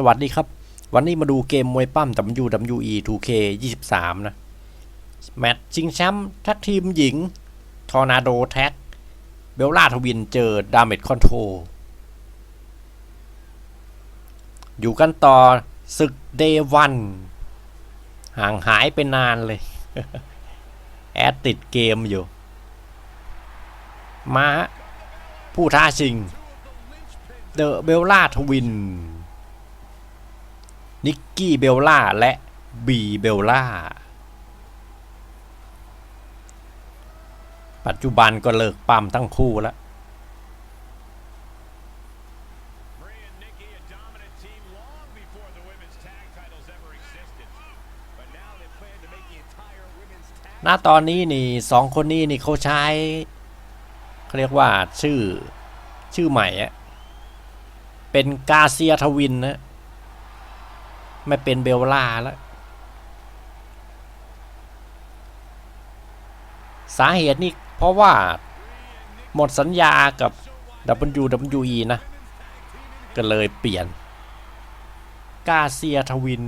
สวัสดีครับ วันนี้มาดูเกมมวยปั้ม WWE 2K 23 นะ แมตช์ชิงแชมป์แท็กทีมหญิง ทอร์นาโดแท็ก เบลล่าทวินเจอดาเมจคอนโทรอยู่กันต่อศึกเดวัน ห่างหายไปนานเลย แอดติดเกมอยู่ มาผู้ท้าชิง เดอะเบลล่าทวิน นิกกี้เบลล่าและบีเบลล่า ปัจจุบันก็เลิกปั้มทั้งคู่แล้วณตอนนี้นี่สองคนนี้นี่เขาใช้เขาเรียกว่าชื่อชื่อใหม่เป็นกาเซียทวินนะ ไม่เป็นเบลล่าแล้ว สาเหตุนี่เพราะว่าหมดสัญญากับ WWE นะ ก็เลยเปลี่ยน กาเซียทวิน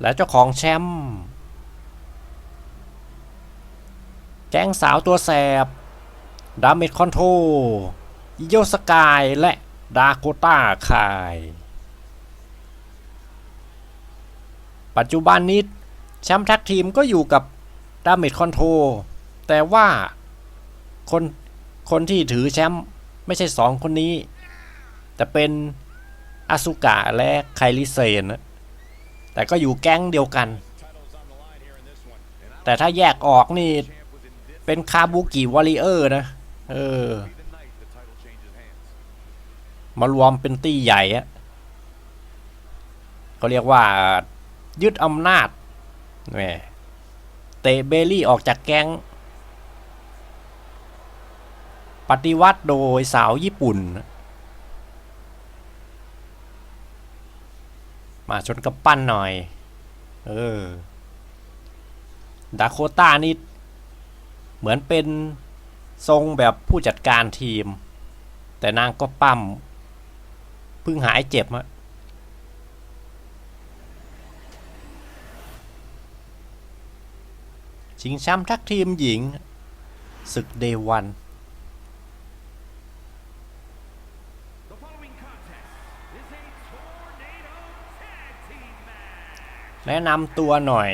และเจ้าของแชมป์แก๊งสาวตัวแสบ ดาเมจคอนโทอิโยสกายและดาโกต้าคาย ปัจจุบันนี้แชมป์แท็กทีมก็อยู่กับดาเมจคอนโทแต่ว่าคนคนที่ถือแชมป์ไม่ใช่สองคนนี้ แต่เป็นอาสุกะและไคลิเซนนะ แต่ก็อยู่แก๊งเดียวกัน แต่ถ้าแยกออกนี่ เป็นคาบุกิวอริเออร์นะ เออ มารวมเป็นตี้ใหญ่อะเขาเรียกว่า ยึดอำนาจแหมเตะเบลลี่ออกจากแก๊ง ปฏิวัติโดยสาวญี่ปุ่น มาชนกับปั้นหน่อย เออดาโคต้านี่ เหมือนเป็นทรงแบบผู้จัดการทีม แต่นางก็ปั้มเพิ่งหายเจ็บอะชิงแชมป์ทักทีมหญิงศึกเดวัน แนะนำตัวหน่อย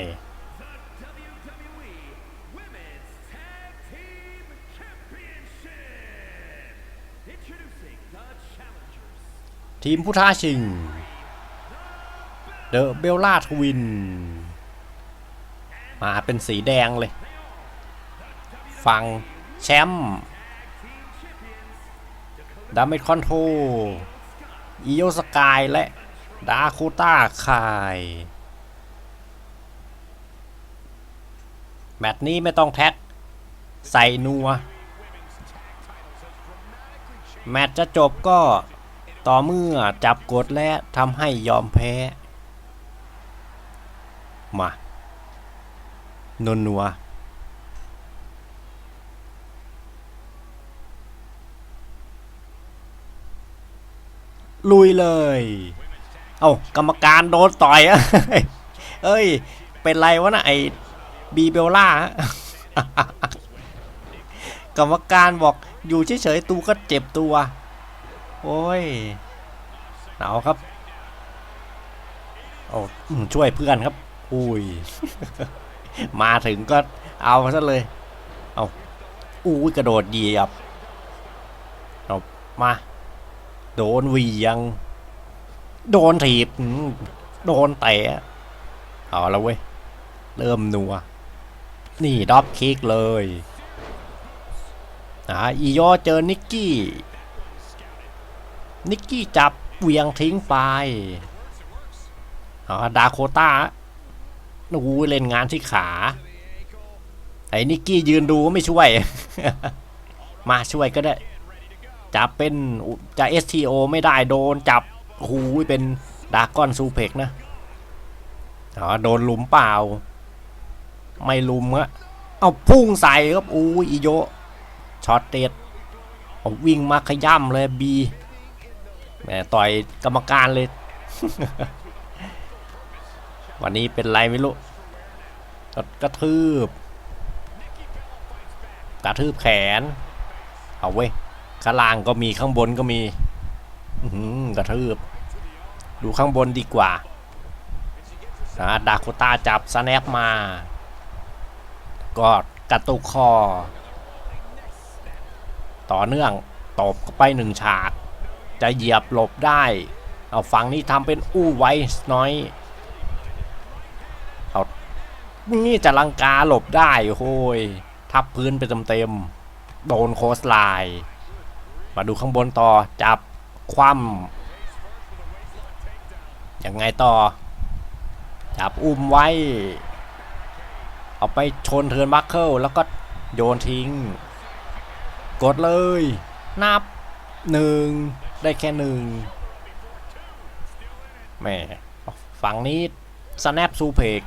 ทีมผู้ท้าชิง เดอะเบลล่าทวิน มาเป็นสีแดงเลย ฟังแชมป์ดาเมจคอนโทอิโยสกายและดาโคต้าคาย แมตช์นี้ไม่ต้องแท็ก ใส่นัว แมตช์จะจบก็ต่อเมื่อจับกดและทำให้ยอมแพ้ มานวนัวลุยเลย เอา้ากรรมการโดนต่อยอะเอ้ย เป็นไรวะนะไอ บีเบลล่า กรรมการบอกอยู่เฉยๆตูก็เจ็บตัว โอ้ยหนาวครับโอ้ช่วยเพื่อนครับ อุ้ย มาถึงก็เอาซะเลย เอาอุ้ยกระโดดเหยียบเอามา โดนวียัง โดนถีบ โดนเตะ เอาแล้วเว้ย เริ่มนัว นี่ดอปคิกเลยอ่าอีโยเจอนิกกี้ นิกกี้จับเวียงทิ้งไปอ๋อดาโคต้าโอ้โหเล่นงานที่ขา ไอ้นิกกี้ยืนดูก็ไม่ช่วย มาช่วยก็ได้ จับเป็นจะ STO ไม่ได้โดนจับหูเป็นดากอนซูเพกนะ อ๋อ โดนหลุมเปล่า ไม่ลุมอะเอาพุ่งใส่ครับอู้ยอีโยช็อตเด็ดเอาวิ่งมาขย่ำเลยบีแหมต่อยกรรมการเลย วันนี้เป็นไรไม่รู้กระกระทืบ กระทืบแขน เอาเว้ยข้างล่างก็มีข้างบนก็มีอื้อหือกระทืบ ดูข้างบนดีกว่านะดาโคต้าจับสแนปมา ก็กระตุกคอ ต่อเนื่องตบไปหนึ่งฉาก จะเหยียบหลบได้ เอาฝั่งนี้ทำเป็นอู้ไว้น้อยเอานี่จะลังกาหลบได้โอ้ยทับพื้นไปเต็มๆโดนโคสไลน์มาดูข้างบนต่อจับคว่ำยังไงต่อ จับอุ้มไว้ เอาไปชนเทิร์นบัคเคิลแล้วก็โยนทิ้ง กดเลย นับหนึ่งได้แค่หนึ่งแม่ฝั่งนี้ snap ซูเพก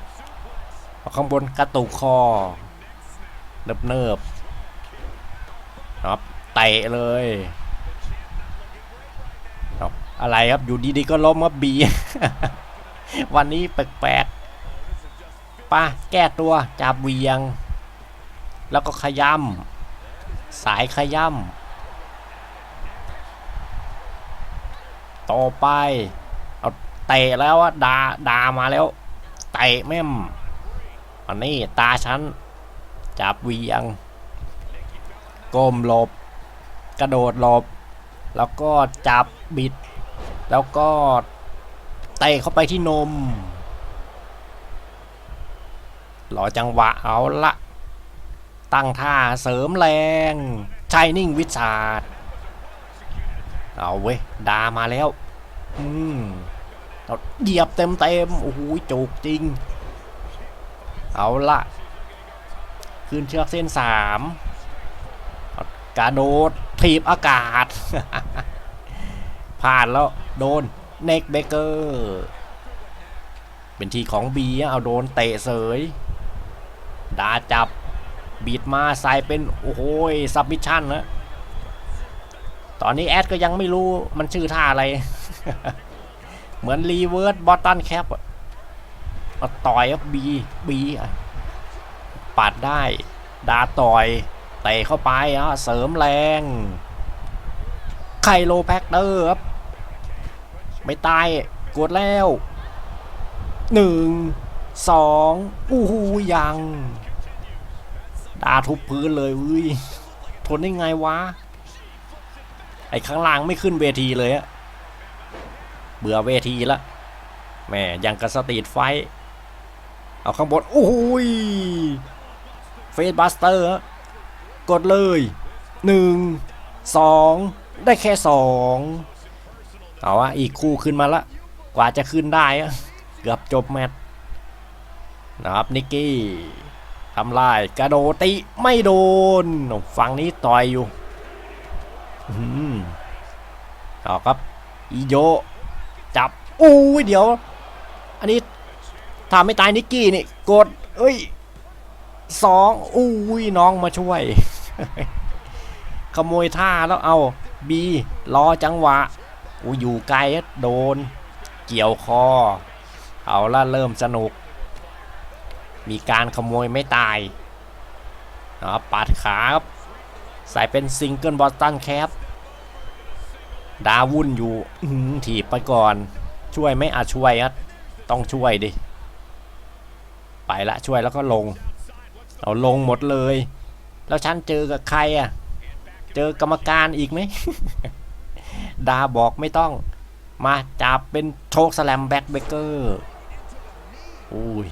ข้างบนกระตุกคอเนิบเนิบครับเตะเลยครับอะไรครับอยู่ดีๆก็ล้มครับบี วันนี้แปลกๆ ป้าแก้ตัวจับเวียง แล้วก็ขย้ำสายขย้ำต่อไปเอาเตะแล้วอะดาดามาแล้วเตะแม่มอันนี้ตาฉันจับเวียงก้มหลบ กระโดดหลบ แล้วก็จับบิด แล้วก็เตะเข้าไปที่นม รอจังหวะเอาละ ตั้งท่าเสริมแรงชายนิ่งวิชาดเอาเว้ยดามาแล้ว อืมเอาเหยียบเต็มเต็มโอ้โหจุกจริง เอาละขึ้นเชือกเส้นสามเอากระโดดถีบอากาศ ผ่านแล้วโดนเน็กเบเกอร์ เป็นทีของบีเอาโดนเตะเสย ดาจับบีดมาใส่เป็น โอ้โหซับมิชชั่นนะตอนนี้แอดก็ยังไม่รู้มันชื่อท่าอะไร เหมือนรีเวิร์สบอตตันแคปมาต่อยบีบีปัดได้ ดาต่อยเตะเข้าไปอะเสริมแรง ไคโลแพคเตอร์ครับไม่ตายกดแล้วหนึ่งสองอู้หูยัง ดาทุบพื้นเลยเว้ยทนได้ไงวะ ไอ้ข้างล่างไม่ขึ้นเวทีเลยอะเบื่อเวทีละแม่ยังกระสตรีทไฟ เอาข้างบนโอ้ยเฟสบัสเตอร์กดเลยหนึ่งสองได้แค่สองเอาอะอีกคู่ขึ้นมาละ กว่าจะขึ้นได้อะเกือบจบแมตช์นะครับนิกกี้ ทำลายกระโดดติไม่โดนฝั่งนี้ต่อยอยู่อือครับอีโยจับอู้เดี๋ยว อันนี้ทำไม่ตายนิกกี้นี่กดเอ้ยสองอู้ยน้องมาช่วย ขโมยท่าแล้วเอาบีรอจังหวะอู้อยู่ไกลอะโดน เกี่ยวคอ เอาละเริ่มสนุก มีการขโมยไม่ตายนะครับปัดขาครับใส่เป็นซิงเกิลบอสตันแคปดาวุ่นอยู่ถีบไปก่อน ช่วยไหม่อาช่วยอะต้องช่วยดิ ไปละช่วยแล้วก็ลง เอาลงหมดเลย แล้วฉันเจอกับใครอะ เจอกรรมการอีกไหม ดาบอกไม่ต้อง มาจับเป็นโชคสแลมแบ็กเบเกอร์อุ้ย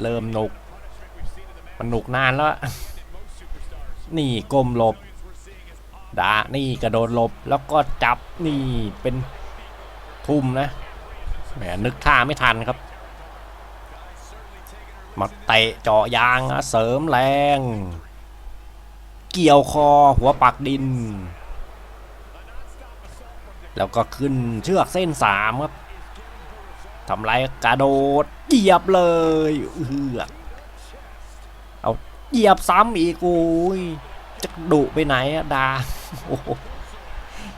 เริ่มหนุก มันหนุกนานแล้ว นี่ก้มหลบดานี่กระโดดหลบแล้วก็จับนี่เป็นทุ่มนะ แหมนึกท่าไม่ทันครับ มาเตะเจาะยางนะเสริมแรง เกี่ยวคอหัวปักดิน แล้วก็ขึ้นเชือกเส้นสามครับ ทำไรกระโดดเหยียบเลยเอือกเอาเหยียบซ้ำอีกโอ้ยจะดุไปไหนอะดาโอ้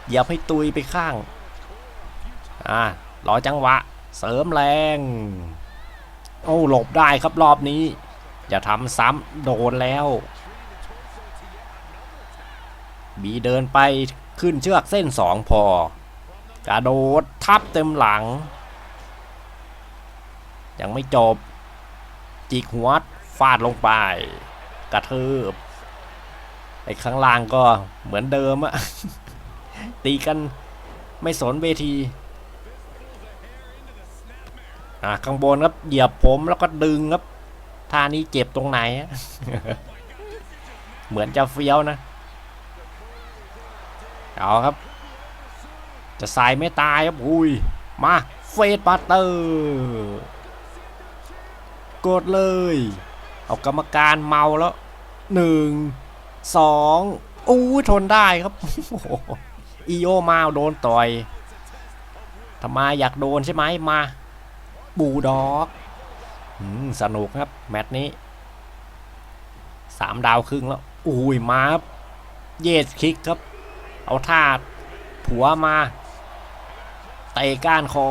เหยียบให้ตุยไปข้าง อ่ารอจังหวะ เสริมแรง โอ้หลบได้ครับรอบนี้ อย่าทำซ้ำโดนแล้ว บีเดินไปขึ้นเชือกเส้นสองพอกระโดดทับเต็มหลัง ยังไม่จบ จิกหัวฟาดลงไป กระเทืบไอ้ข้างล่างก็เหมือนเดิมอะตีกันไม่สนเวทีอะข้างบนครับเหยียบผมแล้วก็ดึงครับท่านี้เจ็บตรงไหน เหมือนจะเฟี้ยวนะ เอาครับ จะใส่ไม่ตายครับอุ้ย มาเฟสปัตเตอร์ กดเลย เอากรรมการเมาแล้วหนึ่งสองอู้ทนได้ครับอ้โหอีโยมาโดนต่อยทำไมอยากโดนใช่ไหมมา บูดอกอืมสนุกครับ แมตช์นี้สามดาวครึ่งแล้วอุ้ยมาเยสคิกครับ เอาท่าผัวมาเตะก้านคอ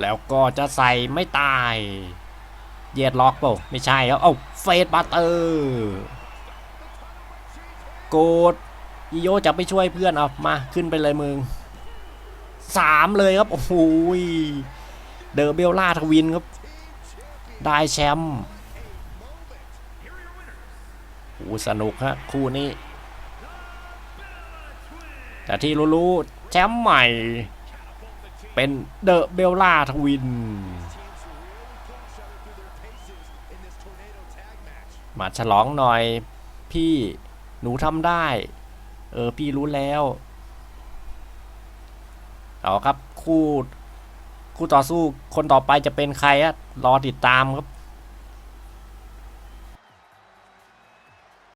แล้วก็จะใส่ไม่ตาย เย็ดล็อกเปล่าไม่ใช่ครับเอ้าเฟสบัตเตอร์โกดอีโยจะไปช่วยเพื่อนเอามาขึ้นไปเลยมึงสามเลยครับ โอ้โหยเดอร์เบลล่าทวินครับ ได้แชมป์โอ้สนุกฮะ คู่นี้ แต่ที่รู้ๆแชมป์ใหม่ เป็นเดอะเบลล่าทวิน มาฉลองหน่อย พี่หนูทำได้ เออ พี่รู้แล้ว เอาครับ คู่ คู่ต่อสู้คนต่อไปจะเป็นใครอะรอติดตามครับ